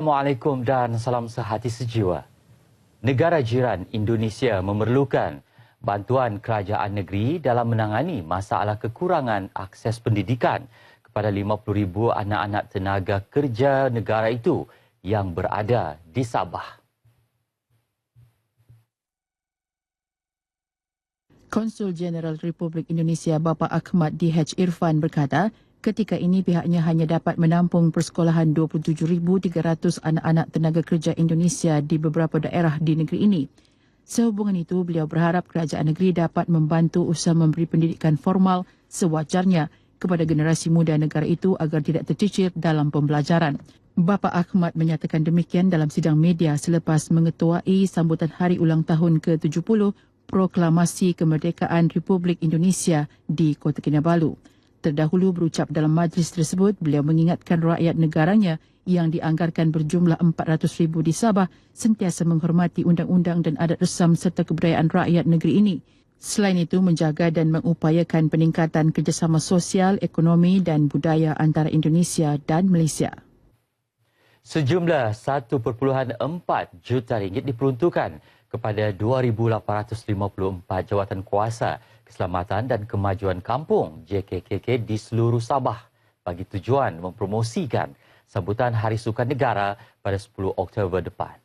Assalamualaikum dan salam sehati sejiwa. Negara jiran Indonesia memerlukan bantuan kerajaan negeri dalam menangani masalah kekurangan akses pendidikan kepada 50,000 anak-anak tenaga kerja negara itu yang berada di Sabah. Konsul Jeneral Republik Indonesia Bapa Ahmad DH Irfan berkata, Ketika ini pihaknya hanya dapat menampung persekolahan 27,300 anak-anak tenaga kerja Indonesia di beberapa daerah di negeri ini. Sehubungan itu, beliau berharap kerajaan negeri dapat membantu usaha memberi pendidikan formal sewajarnya kepada generasi muda negara itu agar tidak tercicir dalam pembelajaran. Bapa Ahmad menyatakan demikian dalam sidang media selepas mengetuai sambutan hari ulang tahun ke-70 Proklamasi Kemerdekaan Republik Indonesia di Kota Kinabalu terdahulu berucap dalam majlis tersebut, beliau mengingatkan rakyat negaranya yang dianggarkan berjumlah 400 ribu di Sabah sentiasa menghormati undang-undang dan adat resam serta kebudayaan rakyat negeri ini. Selain itu, menjaga dan mengupayakan peningkatan kerjasama sosial, ekonomi dan budaya antara Indonesia dan Malaysia. Sejumlah 1.4 juta ringgit diperuntukkan kepada 2,854 jawatan kuasa Keselamatan dan Kemajuan Kampung JKKK di seluruh Sabah bagi tujuan mempromosikan sambutan Hari Sukan Negara pada 10 Oktober depan.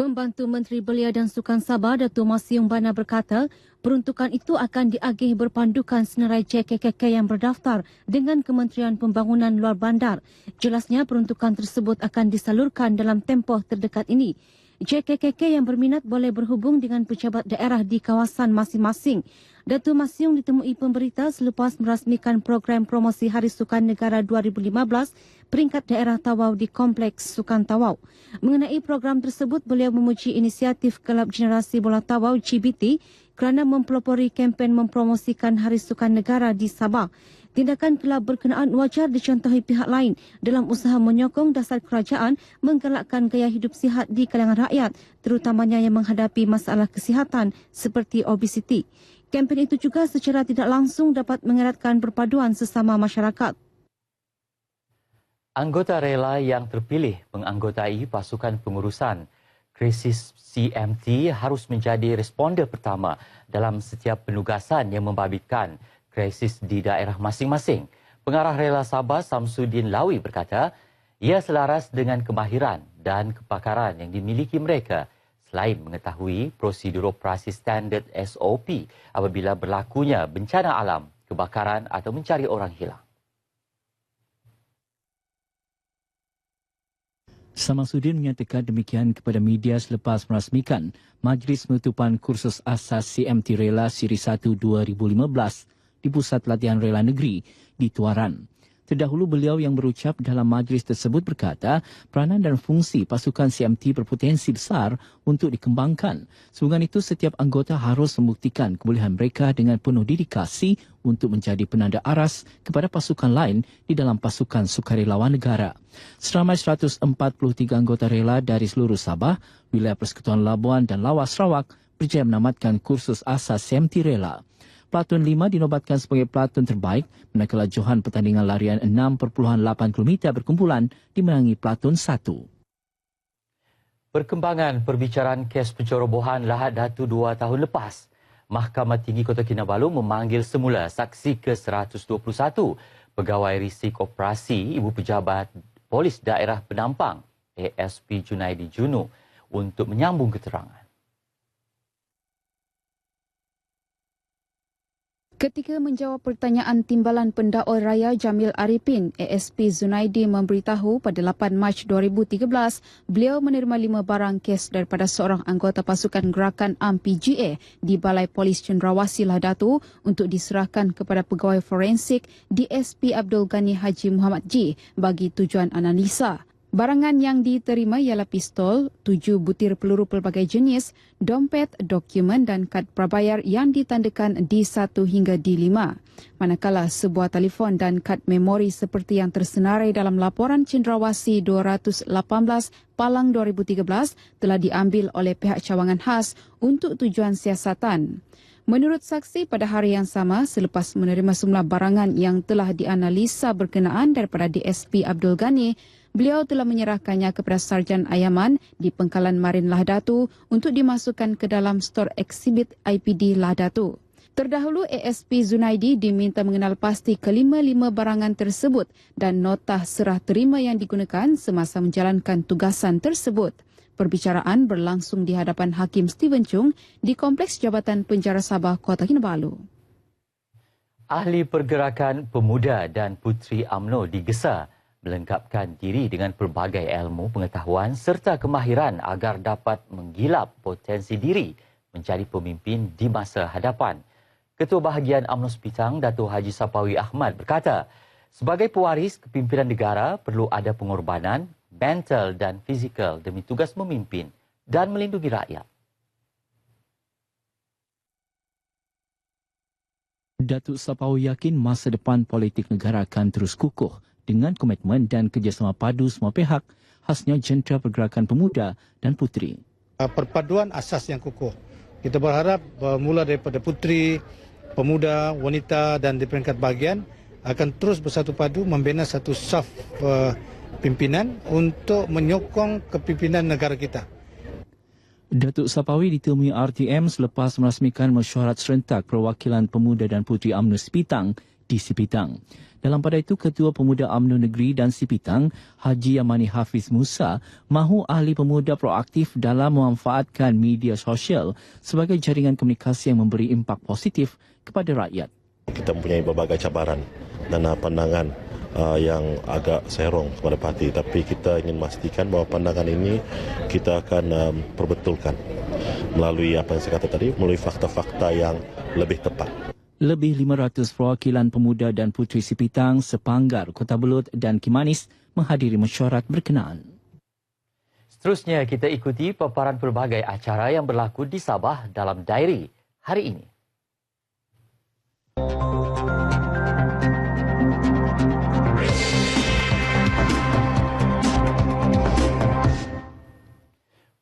Pembantu Menteri Belia dan Sukan Sabah Datuk Masyung Bana berkata, peruntukan itu akan diagih berpandukan senarai JKKK yang berdaftar dengan Kementerian Pembangunan Luar Bandar. Jelasnya peruntukan tersebut akan disalurkan dalam tempoh terdekat ini. JKKK yang berminat boleh berhubung dengan pejabat daerah di kawasan masing-masing. Datu Masyung ditemui pemberita selepas merasmikan program promosi Hari Sukan Negara 2015 peringkat daerah Tawau di Kompleks Sukan Tawau. Mengenai program tersebut, beliau memuji inisiatif Kelab Generasi Bola Tawau GBT kerana mempelopori kempen mempromosikan Hari Sukan Negara di Sabah tindakan kelab berkenaan wajar dicontohi pihak lain dalam usaha menyokong dasar kerajaan menggalakkan gaya hidup sihat di kalangan rakyat, terutamanya yang menghadapi masalah kesihatan seperti obesiti. Kempen itu juga secara tidak langsung dapat mengeratkan perpaduan sesama masyarakat. Anggota rela yang terpilih menganggotai pasukan pengurusan krisis CMT harus menjadi responder pertama dalam setiap penugasan yang membabitkan krisis di daerah masing-masing. Pengarah Rela Sabah Samsudin Lawi berkata, ia selaras dengan kemahiran dan kepakaran yang dimiliki mereka selain mengetahui prosedur operasi standard SOP apabila berlakunya bencana alam, kebakaran atau mencari orang hilang. Samsudin menyatakan demikian kepada media selepas merasmikan Majlis Penutupan Kursus Asas CMT Rela Siri 1 2015 di Pusat Latihan Rela Negeri di Tuaran. Terdahulu beliau yang berucap dalam majlis tersebut berkata peranan dan fungsi pasukan CMT berpotensi besar untuk dikembangkan. Sehingga itu setiap anggota harus membuktikan kebolehan mereka dengan penuh dedikasi untuk menjadi penanda aras kepada pasukan lain di dalam pasukan sukarelawan negara. Seramai 143 anggota rela dari seluruh Sabah, wilayah Persekutuan Labuan dan Lawas Sarawak berjaya menamatkan kursus asas CMT Rela. Platun 5 dinobatkan sebagai platun terbaik manakala Johan pertandingan larian 6.8 km berkumpulan dimenangi platun 1. Perkembangan perbicaraan kes pencerobohan Lahad Datu dua tahun lepas. Mahkamah Tinggi Kota Kinabalu memanggil semula saksi ke-121 Pegawai Risik Operasi Ibu Pejabat Polis Daerah Penampang ASP Junaidi Junu untuk menyambung keterangan. Ketika menjawab pertanyaan Timbalan Pendakwa Raya Jamil Arifin, ASP Zunaidi memberitahu pada 8 Mac 2013, beliau menerima lima barang kes daripada seorang anggota pasukan gerakan AMPGA di Balai Polis Cendrawasih Ladatu untuk diserahkan kepada pegawai forensik DSP Abdul Ghani Haji Muhammad G bagi tujuan analisa. Barangan yang diterima ialah pistol, tujuh butir peluru pelbagai jenis, dompet, dokumen dan kad prabayar yang ditandakan D1 hingga D5. Manakala sebuah telefon dan kad memori seperti yang tersenarai dalam laporan cendrawasih 218 Palang 2013 telah diambil oleh pihak cawangan khas untuk tujuan siasatan. Menurut saksi pada hari yang sama selepas menerima semula barangan yang telah dianalisa berkenaan daripada DSP Abdul Ghani, beliau telah menyerahkannya kepada Sarjan Ayaman di Pengkalan Marin Lahdatu untuk dimasukkan ke dalam stor eksibit IPD Lahdatu. Terdahulu ASP Zunaidi diminta mengenal pasti kelima-lima barangan tersebut dan notah serah terima yang digunakan semasa menjalankan tugasan tersebut. Perbicaraan berlangsung di hadapan Hakim Steven Chung di Kompleks Jabatan Penjara Sabah, Kota Kinabalu. Ahli Pergerakan Pemuda dan Puteri AMNO digesa melengkapkan diri dengan pelbagai ilmu pengetahuan serta kemahiran agar dapat menggilap potensi diri menjadi pemimpin di masa hadapan. Ketua Bahagian UMNO Sepitang, Datuk Haji Sapawi Ahmad berkata, sebagai pewaris kepimpinan negara perlu ada pengorbanan mental dan fizikal demi tugas memimpin dan melindungi rakyat. Datuk Sapawi yakin masa depan politik negara akan terus kukuh dengan komitmen dan kerjasama padu semua pihak, khasnya Jentera Pergerakan Pemuda dan Puteri. Perpaduan asas yang kukuh. Kita berharap bermula daripada puteri, pemuda, wanita dan di peringkat bahagian akan terus bersatu padu membina satu saf uh, pimpinan untuk menyokong kepimpinan negara kita. Datuk Sapawi ditemui RTM selepas merasmikan mesyuarat serentak perwakilan pemuda dan puteri UMNO Sipitang di Sipitang. Dalam pada itu, Ketua Pemuda UMNO Negeri dan Sipitang, Haji Yamani Hafiz Musa, mahu ahli pemuda proaktif dalam memanfaatkan media sosial sebagai jaringan komunikasi yang memberi impak positif kepada rakyat. Kita mempunyai berbagai cabaran dan pandangan uh, yang agak serong kepada parti tapi kita ingin memastikan bahawa pandangan ini kita akan um, perbetulkan melalui apa yang saya kata tadi melalui fakta-fakta yang lebih tepat. Lebih 500 perwakilan pemuda dan puteri Sipitang, Sepanggar, Kota Belud dan Kimanis menghadiri mesyuarat berkenaan. Seterusnya kita ikuti paparan pelbagai acara yang berlaku di Sabah dalam diary hari ini.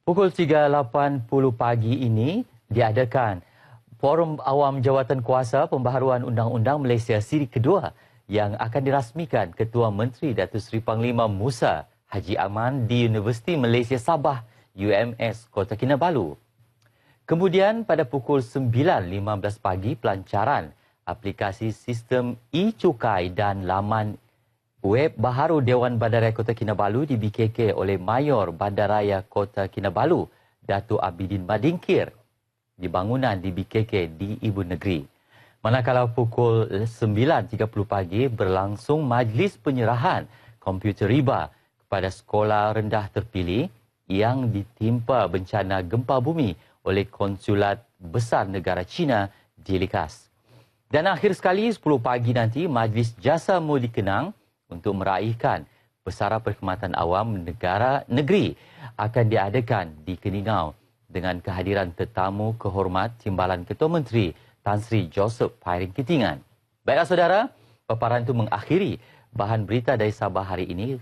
Pukul 3.80 pagi ini diadakan Forum Awam Jawatan Kuasa Pembaharuan Undang-Undang Malaysia Siri Kedua yang akan dirasmikan Ketua Menteri Datuk Seri Panglima Musa Haji Aman di Universiti Malaysia Sabah UMS Kota Kinabalu. Kemudian pada pukul 9.15 pagi pelancaran aplikasi sistem e-cukai dan laman Web baharu Dewan Bandaraya Kota Kinabalu di BKK oleh Mayor Bandaraya Kota Kinabalu, Datuk Abidin Madingkir, di bangunan di BKK di Ibu Negeri. Manakala pukul 9.30 pagi berlangsung majlis penyerahan komputer riba kepada sekolah rendah terpilih yang ditimpa bencana gempa bumi oleh Konsulat Besar Negara China di Likas. Dan akhir sekali 10 pagi nanti majlis jasa mudi kenang untuk meraihkan Pesara Perkhidmatan Awam Negara Negeri akan diadakan di Keningau dengan kehadiran tetamu kehormat Timbalan Ketua Menteri Tan Sri Joseph Pairing Kitingan. Baiklah saudara, paparan itu mengakhiri bahan berita dari Sabah hari ini.